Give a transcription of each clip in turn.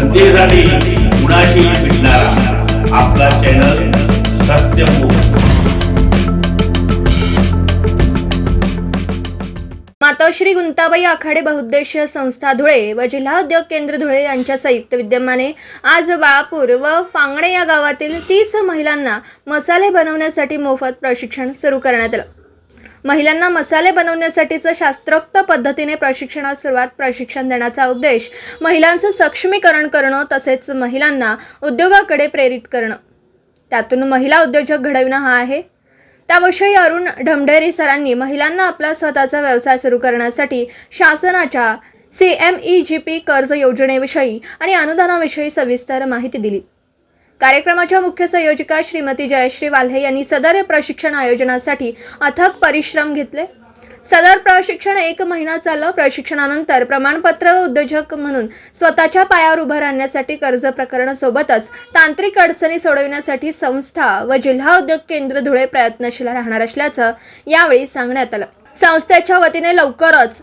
जनतेसाठी कुणाशी भेटणारा. आपला चॅनल सत्यमुख मातोश्री गुंताबाई आखाडे बहुद्देशीय संस्था धुळे व जिल्हा उद्योग केंद्र धुळे यांच्या संयुक्त विद्यमाने आज बाळापूर व फांगणे या गावातील तीस महिलांना मसाले बनवण्यासाठी मोफत प्रशिक्षण सुरू करण्यात आलं. महिलांना मसाले बनवण्यासाठीचं शास्त्रोक्त पद्धतीने प्रशिक्षणास सुरुवात प्रशिक्षण देण्याचा उद्देश महिलांचं सक्षमीकरण करणं तसेच महिलांना उद्योगाकडे प्रेरित करणं. त्यातून महिला उद्योजक घडविणं हा आहे. त्याविषयी अरुण ढमढेरी सरांनी महिलांना आपला स्वतःचा व्यवसाय सुरू करण्यासाठी शासनाच्या C M E G P कर्ज योजनेविषयी आणि अनुदानाविषयी सविस्तर माहिती दिली. कार्यक्रमाच्या मुख्य संयोजिका श्रीमती जयश्री वाल्हे यांनी सदर प्रशिक्षण आयोजनासाठी अथक परिश्रम घेतले. सदर प्रशिक्षण एक महिना चाललं. प्रशिक्षणानंतर प्रमाणपत्र उद्योजक म्हणून स्वतःच्या पायावर उभं राहण्यासाठी कर्ज प्रकरणासोबतच तांत्रिक अडचणी सोडविण्यासाठी संस्था व जिल्हा उद्योग केंद्र धुळे प्रयत्नशील राहणार असल्याचं यावेळी सांगण्यात आलं. संस्थेच्या वतीने लवकरच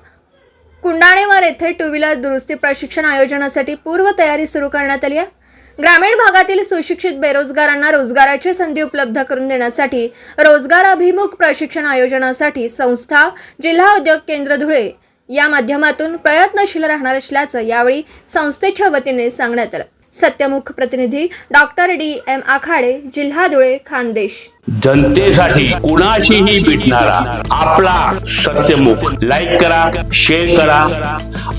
कुंडाणेवर येथे टू व्हीलर दुरुस्ती प्रशिक्षण आयोजनासाठी पूर्वतयारी सुरू करण्यात आली आहे. ग्रामीण भागातील सुशिक्षित बेरोजगारांना रोजगाराची संधी उपलब्ध करून देण्यासाठी रोजगार अभिमुख प्रशिक्षण आयोजनासाठी संस्था जिल्हा उद्योग केंद्र धुळे या माध्यमातून प्रयत्नशील राहणार असल्याचं यावेळी संस्थेच्या वतीने सांगण्यात आलं. सत्यमुख प्रतिनिधी डॉक्टर डी एम आखाडे जिल्हा धुळे खानदेश. जनतेसाठी कुणाशीही भेटणारा आपला सत्यमुख लाईक करा शेअर करा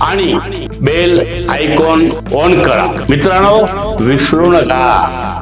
आणि बेल आयकॉन ऑन करा. मित्रांनो विसरू नका.